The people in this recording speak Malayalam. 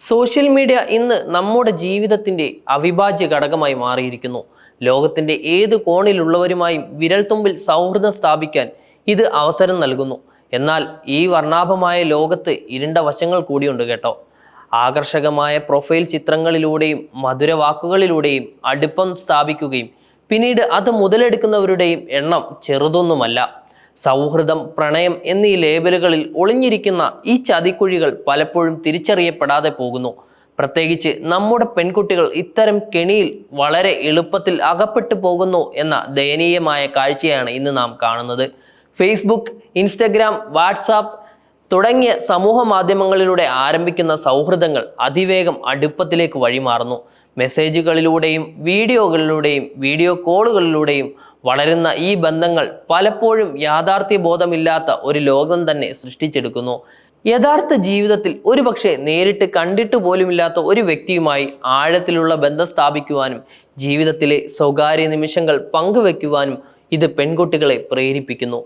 സോഷ്യൽ മീഡിയ ഇന്ന് നമ്മുടെ ജീവിതത്തിന്റെ അവിഭാജ്യ ഘടകമായി മാറിയിരിക്കുന്നു. ലോകത്തിന്റെ ഏത് കോണിലുള്ളവരുമായും വിരൽത്തുമ്പിൽ സൗഹൃദം സ്ഥാപിക്കാൻ ഇത് അവസരം നൽകുന്നു. എന്നാൽ ഈ വർണാഭമായ ലോകത്ത് ഇരുണ്ട വശങ്ങൾ കൂടിയുണ്ട് കേട്ടോ. ആകർഷകമായ പ്രൊഫൈൽ ചിത്രങ്ങളിലൂടെയും മധുര വാക്കുകളിലൂടെയും അടുപ്പം സ്ഥാപിക്കുകയും പിന്നീട് അത് മുതലെടുക്കുന്നവരുടെയും എണ്ണം ചെറുതൊന്നുമല്ല. സൗഹൃദം പ്രണയം എന്നീ ലേബലുകളിൽ ഒളിഞ്ഞിരിക്കുന്ന ഈ ചതിക്കുഴികൾ പലപ്പോഴും തിരിച്ചറിയപ്പെടാതെ പോകുന്നു. പ്രത്യേകിച്ച് നമ്മുടെ പെൺകുട്ടികൾ ഇത്തരം കെണിയിൽ വളരെ എളുപ്പത്തിൽ അകപ്പെട്ടു പോകുന്നു എന്ന ദയനീയമായ കാഴ്ചയാണ് ഇന്ന് നാം കാണുന്നത്. ഫേസ്ബുക്ക് ഇൻസ്റ്റഗ്രാം വാട്സാപ്പ് തുടങ്ങിയ സമൂഹ മാധ്യമങ്ങളിലൂടെ ആരംഭിക്കുന്ന സൗഹൃദങ്ങൾ അതിവേഗം അടുപ്പത്തിലേക്ക് വഴിമാറുന്നു. മെസ്സേജുകളിലൂടെയും വീഡിയോകളിലൂടെയും വീഡിയോ കോളുകളിലൂടെയും വളരുന്ന ഈ ബന്ധങ്ങൾ പലപ്പോഴും യാഥാർത്ഥ്യ ബോധമില്ലാത്ത ഒരു ലോകം തന്നെ സൃഷ്ടിച്ചെടുക്കുന്നു. യഥാർത്ഥ ജീവിതത്തിൽ ഒരുപക്ഷെ നേരിട്ട് കണ്ടിട്ട് പോലുമില്ലാത്ത ഒരു വ്യക്തിയുമായി ആഴത്തിലുള്ള ബന്ധം സ്ഥാപിക്കുവാനും ജീവിതത്തിലെ സ്വകാര്യ നിമിഷങ്ങൾ പങ്കുവെക്കുവാനും ഇത് പെൺകുട്ടികളെ പ്രേരിപ്പിക്കുന്നു.